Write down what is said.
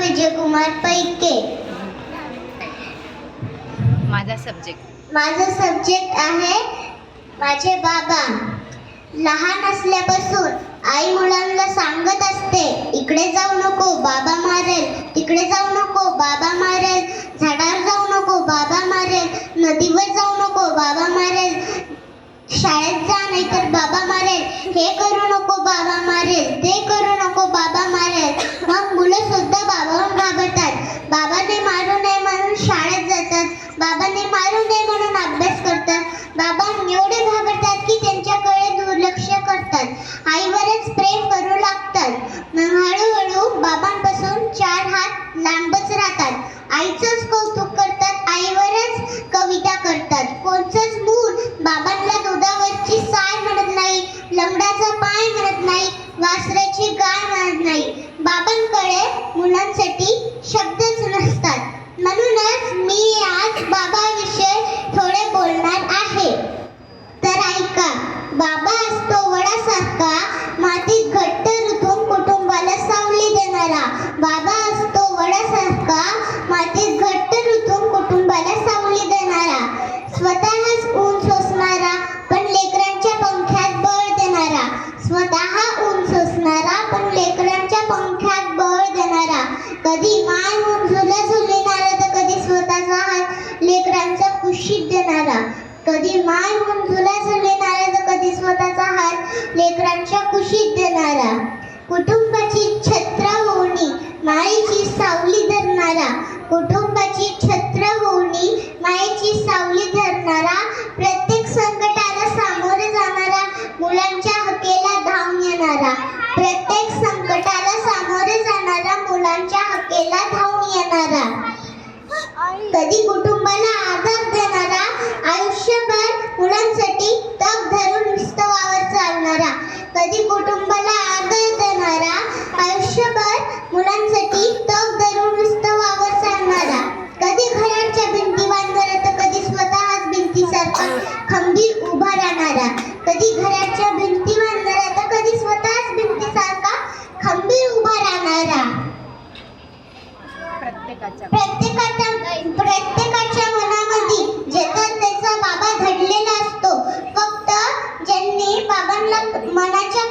विजयकुमार पैके. माझा सब्जेक्ट माझं सब्जेक्ट आहे माझे बाबा. लहान असल्यापासून आई मुलांना सांगत असते इकडे जाऊ नको बाबा मारेल. तिकडे जाऊ नको बाबा मारेल. झाडावर जाऊ नको बाबा मारेल. नदीवर जाऊ नको बाबा मारेल. शाळेत जा नाही तर बाबा मारेल. हे करू नको बाबा मारेल ते करू नको बाबा मारेल मग मुलं सुद्धा बाबावर घाबरतात बाबाने मारू नये म्हणून शाळेत जातात बाबांनी मारू नये म्हणून अभ्यास करतात. बाबा एवढे घाबरतात की त्यांच्याकडे दुर्लक्ष करतात. आईवरच प्रेम करू लागतात. मग हळूहळू बाबांपासून चार हात लांबच राहतात. आईचंच कौतुक करतात. आईवरच कविता करतात. कोणचंच मूल बाबांना दुधावरची साय म्हणत नाही लंगडाचा पाय म्हणत नाही वासराची गाय म्हणत नाही. बाबांकडे मुलांसाठी बाबाविषयी थोडे बोलणार आहे. तर ऐका बाबा असतो वडासारखा मातीत घट्ट रुतून कुटुंबाला सावली देणारा. बाबा असतो वडासारखा मातीत घट्ट रुतून कुटुंबाला सावली देणारा. स्वतःच ऊन सोसणारा पण लेकरांच्या पंख्यात बळ देणारा. स्वतः ऊन सोसणारा पण लेकरांच्या पंख्यात बळ देणारा. कधी माय ऊन झुला झुले शिक्षित देणारा कधी माय होऊन झुला झुलणारा तर कधी स्वतःचा हात लेकरांच्या कुशीत देणारा कुटुंबाची छत्रवणी मायेची सावली धरणारा. कुटुंबाची छत्र छत्रवणी मायेची सावली धरणारा. प्रत्येक संकटाला सामोरे जाणारा. मुलांच्या हकेला धावून येणारा प्रत्येक संकटाला सामोरे जाणारा. मुलांच्या हकेला धावून येणारा कधी कुटुंबाला आयुष्यभर मुलांसाठी तग धरून विस्तवावर चालणारा कधी कुटुंबाला आदर देणारा आयुष्यभर मुलांसाठी तग धरून विस्तवावर चालणारा. कधी घराच्या भिंती बांधणारा तर कधी स्वतःच भिंतीसारखा खंबीर उभा राहणारा. कधी घराच्या भिंती मनाच्या